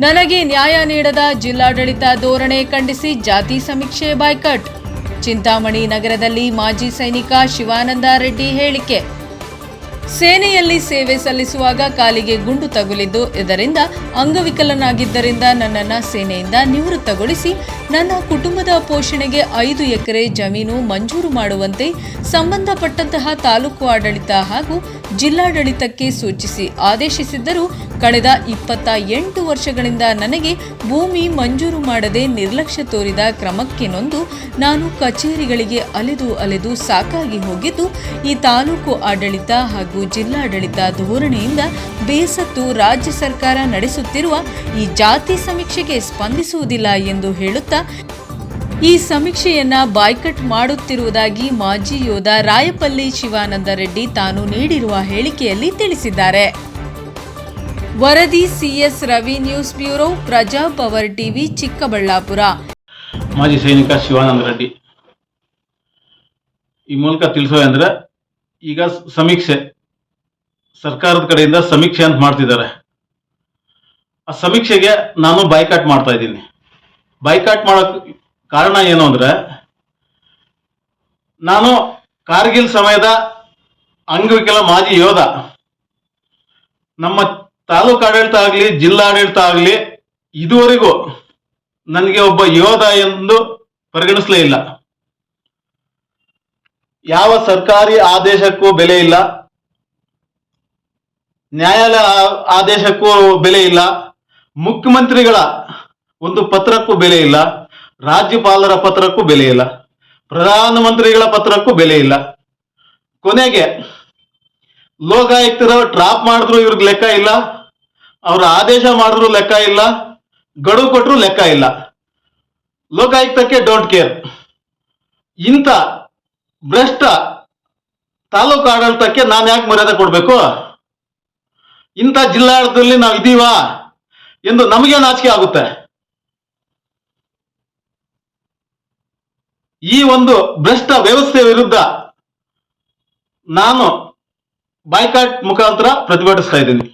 ನನಗೆ ನ್ಯಾಯ ನೀಡದ ಜಿಲ್ಲಾಡಳಿತ ಧೋರಣೆ ಖಂಡಿಸಿ ಜಾತಿ ಸಮೀಕ್ಷೆ ಬಾಯ್ಕಟ್. ಚಿಂತಾಮಣಿ ನಗರದಲ್ಲಿ ಮಾಜಿ ಸೈನಿಕ ಶಿವಾನಂದ ರೆಡ್ಡಿ ಹೇಳಿಕೆ. ಸೇನೆಯಲ್ಲಿ ಸೇವೆ ಸಲ್ಲಿಸುವಾಗ ಕಾಲಿಗೆ ಗುಂಡು ತಗುಲಿದ್ದು, ಇದರಿಂದ ಅಂಗವಿಕಲನಾಗಿದ್ದರಿಂದ ನನ್ನನ್ನು ಸೇನೆಯಿಂದ ನಿವೃತ್ತಗೊಳಿಸಿ, ನನ್ನ ಕುಟುಂಬದ ಪೋಷಣೆಗೆ ಐದು ಎಕರೆ ಜಮೀನು ಮಂಜೂರು ಮಾಡುವಂತೆ ಸಂಬಂಧಪಟ್ಟಂತಹ ತಾಲೂಕು ಆಡಳಿತ ಹಾಗೂ ಜಿಲ್ಲಾಡಳಿತಕ್ಕೆ ಸೂಚಿಸಿ ಆದೇಶಿಸಿದ್ದರೂ ಕಳೆದ ಇಪ್ಪತ್ತ ಎಂಟು ವರ್ಷಗಳಿಂದ ನನಗೆ ಭೂಮಿ ಮಂಜೂರು ಮಾಡದೆ ನಿರ್ಲಕ್ಷ್ಯ ತೋರಿದ ಕ್ರಮಕ್ಕೆ ನೊಂದು ನಾನು ಕಚೇರಿಗಳಿಗೆ ಅಲೆದು ಅಲೆದು ಸಾಕಾಗಿ ಹೋಗಿದ್ದು, ಈ ತಾಲೂಕು ಆಡಳಿತ ಹಾಗೂ ಜಿಲ್ಲಾಡಳಿತ ಧೋರಣೆಯಿಂದ ಬೇಸತ್ತು ರಾಜ್ಯ ಸರ್ಕಾರ ನಡೆಸುತ್ತಿರುವ ಈ ಜಾತಿ ಸಮೀಕ್ಷೆಗೆ ಸ್ಪಂದಿಸುವುದಿಲ್ಲ ಎಂದು ಹೇಳುತ್ತಾ ಈ ಸಮೀಕ್ಷೆಯನ್ನ ಬಾಯ್ಕಟ್ ಮಾಡುತ್ತಿರುವುದಾಗಿ ಮಾಜಿ ಯೋಧ ರಾಯಪಲ್ಲಿ ಶಿವಾನಂದ ರೆಡ್ಡಿ ತಾನು ನೀಡಿರುವ ಹೇಳಿಕೆಯಲ್ಲಿ ತಿಳಿಸಿದ್ದಾರೆ. ವರದಿ CS Ravi news bureau, Praja power TV, Chikkaballapur. ಮಾಜಿ ಸೈನಿಕ ಶಿವಾನಂದ ರೆಡ್ಡಿ. ಈ ಮೂಲಕ ತಿಳಿಸೋದಂದ್ರೆ ಈಗ ಸಮೀಕ್ಷೆ, ಸರ್ಕಾರದ ಕಡೆಯಿಂದ ಸಮೀಕ್ಷೆ ಅಂತ ಮಾಡ್ತಿದ್ದಾರೆ. ಆ ಸಮೀಕ್ಷೆಗೆ ನಾನು ಬಾಯ್ಕಾಟ್ ಮಾಡ್ತಾ ಇದ್ದೀನಿ. ಬಾಯ್ಕಾಟ್ ಮಾಡೋಕ್ ಕಾರಣ ಏನು ಅಂದ್ರೆ, ನಾನು ಕಾರ್ಗಿಲ್ ಸಮಯದ ಅಂಗವಿಕಲ ಮಾಜಿ ಯೋಧ. ನಮ್ಮ ತಾಲೂಕು ಆಡಳಿತ ಆಗಲಿ, ಜಿಲ್ಲಾಡಳಿತ ಆಗಲಿ, ಇದುವರೆಗೂ ನನಗೆ ಒಬ್ಬ ಯೋಧ ಎಂದು ಪರಿಗಣಿಸಲೇ ಇಲ್ಲ. ಯಾವ ಸರ್ಕಾರಿ ಆದೇಶಕ್ಕೂ ಬೆಲೆ ಇಲ್ಲ. ನ್ಯಾಯಾಲಯ ಆದೇಶಕ್ಕೂ ಬೆಲೆ ಇಲ್ಲ. ಮುಖ್ಯಮಂತ್ರಿಗಳ ಒಂದು ಪತ್ರಕ್ಕೂ ಬೆಲೆ ಇಲ್ಲ. ರಾಜ್ಯಪಾಲರ ಪತ್ರಕ್ಕೂ ಬೆಲೆ ಇಲ್ಲ. ಪ್ರಧಾನಮಂತ್ರಿಗಳ ಪತ್ರಕ್ಕೂ ಬೆಲೆ ಇಲ್ಲ. ಕೊನೆಗೆ, ಲೋಕಾಯುಕ್ತರು ಟ್ರಾಪ್ ಮಾಡಿದ್ರು ಇವ್ರಿಗೆ ಲೆಕ್ಕ ಇಲ್ಲ. ಅವ್ರ ಆದೇಶ ಮಾಡಿದ್ರು ಲೆಕ್ಕ ಇಲ್ಲ. ಗಡುವು ಕೊಟ್ಟರು ಲೆಕ್ಕ ಇಲ್ಲ. ಲೋಕಾಯುಕ್ತಕ್ಕೆ ಡೋಂಟ್ ಕೇರ್ ಇಂಥ ಭ್ರಷ್ಟ ತಾಲೂಕು ಆಡಳಿತಕ್ಕೆ ನಾನು ಯಾಕೆ ಮರ್ಯಾದೆ ಕೊಡಬೇಕು? ಇಂಥ ಜಿಲ್ಲಾಡಳಿತದಲ್ಲಿ ನಾವು ಇದೀವಾ? ಎಂದು ನಮಗೆ ನಾಚಿಕೆ ಆಗುತ್ತೆ? ಈ ಒಂದು ಭ್ರಷ್ಟ ವ್ಯವಸ್ಥೆ ವಿರುದ್ಧ ನಾನು ಬಾಯ್ಕಾಟ್ ಮುಖಾಂತರ ಪ್ರತಿಭಟಿಸ್ತಾ ಇದ್ದೀನಿ.